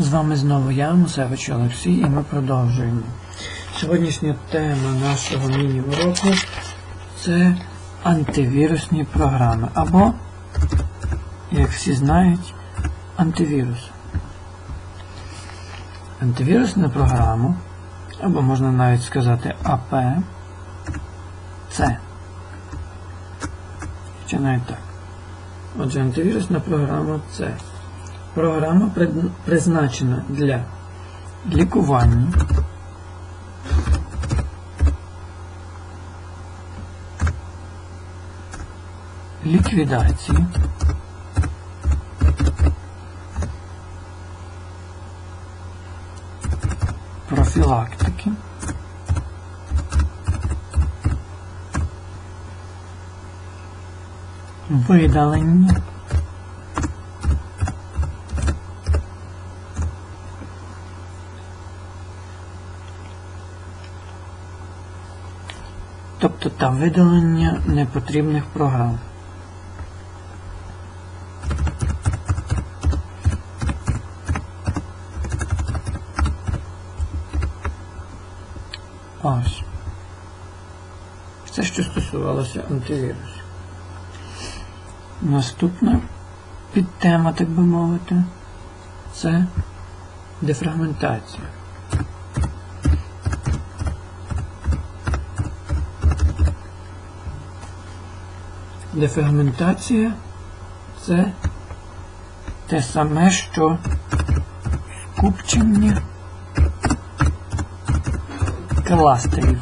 З вами знову я, Мусевич Олексій, і ми продовжуємо. Сьогоднішня тема нашого міні-уроку це антивірусні програми, або, як всі знають, антивірус. Антивірусна програма, або можна навіть сказати АП, це. Чи навіть так. Отже, антивірусна програма це. Програма призначена для лікування, ліквідації, профілактики, видалення. Тобто та видалення непотрібних програм. Ось. Це що стосувалося антивірусів. Наступна підтема, так би мовити, це дефрагментація. Дефрагментація це те саме, що скупчення кластерів.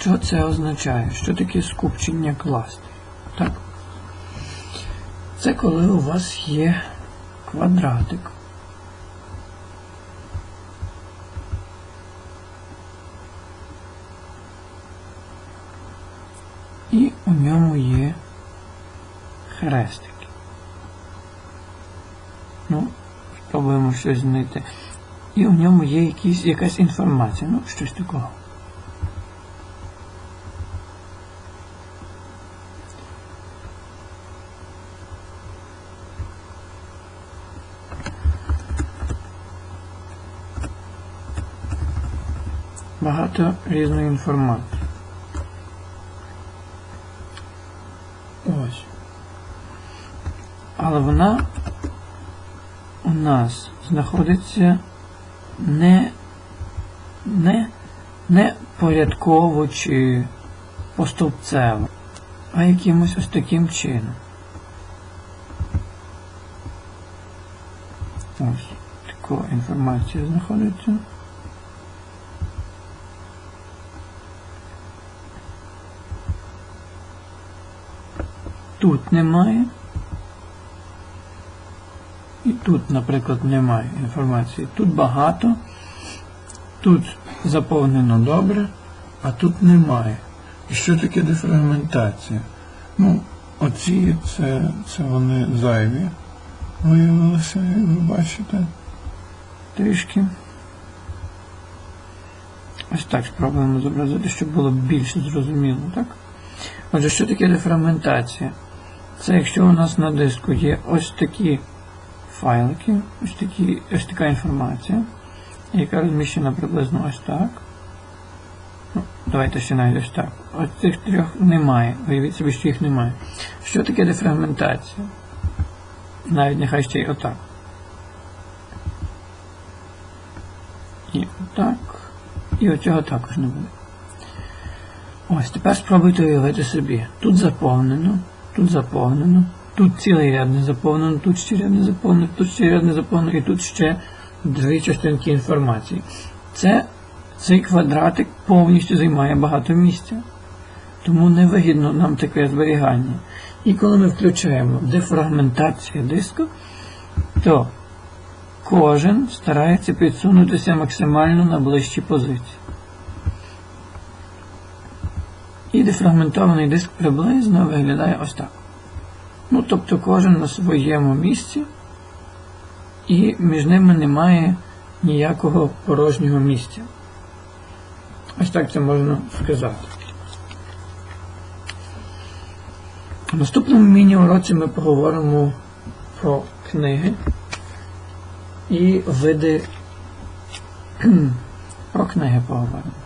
Що це означає? Що таке скупчення кластерів? Так? Це коли у вас є квадратик. І у ньому є хрестики. Ну, спробуємо щось знайти. І у ньому є якісь, якась інформація, ну, щось такого. Багато різної інформації. Ось. Але вона у нас знаходиться не, не, не порядково чи поступцево, а якимось ось таким чином. Ось така інформація знаходиться. Тут немає. І тут, наприклад, немає інформації. Тут багато, тут заповнено добре, а тут немає. І що таке дефрагментація? Ну, оці це, це вони зайві виявилися, як ви бачите. Трішки. Ось так спробуємо зобразити, щоб було більш зрозуміло, так? Отже, що таке дефрагментація? Це якщо у нас на диску є ось такі файлики, ось, такі, ось така інформація, яка розміщена приблизно ось так. Ну, давайте ще навіть ось так. Ось цих трьох немає. Уявіть собі, що їх немає. Що таке дефрагментація? Навіть нехай ще й отак. І отак. І оцього також не буде. Ось, тепер спробуйте уявити собі. Тут заповнено, тут заповнено, тут цілий ряд не заповнено, тут ще ряд не заповнено, тут ще ряд не заповнено, і тут ще дві частинки інформації. Це цей квадратик повністю займає багато місця. Тому невигідно нам таке зберігання. І коли ми включаємо дефрагментацію диску, то кожен старається підсунутися максимально на ближчі позиції. І дефрагментований диск приблизно виглядає ось так. Ну, тобто кожен на своєму місці, і між ними немає ніякого порожнього місця. Ось так це можна сказати. В наступному міні-уроці ми поговоримо про книги і види про книги поговоримо.